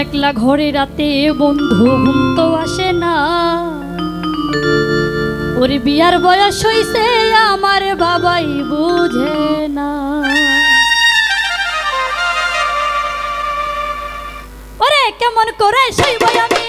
একলা ঘরে রাতে বন্ধু ঘুম তো আসে না। ওর বিয়ার বয়স হইছে, আমার বাবাই বুঝে না। ওরে, কেমন করে সেই আমি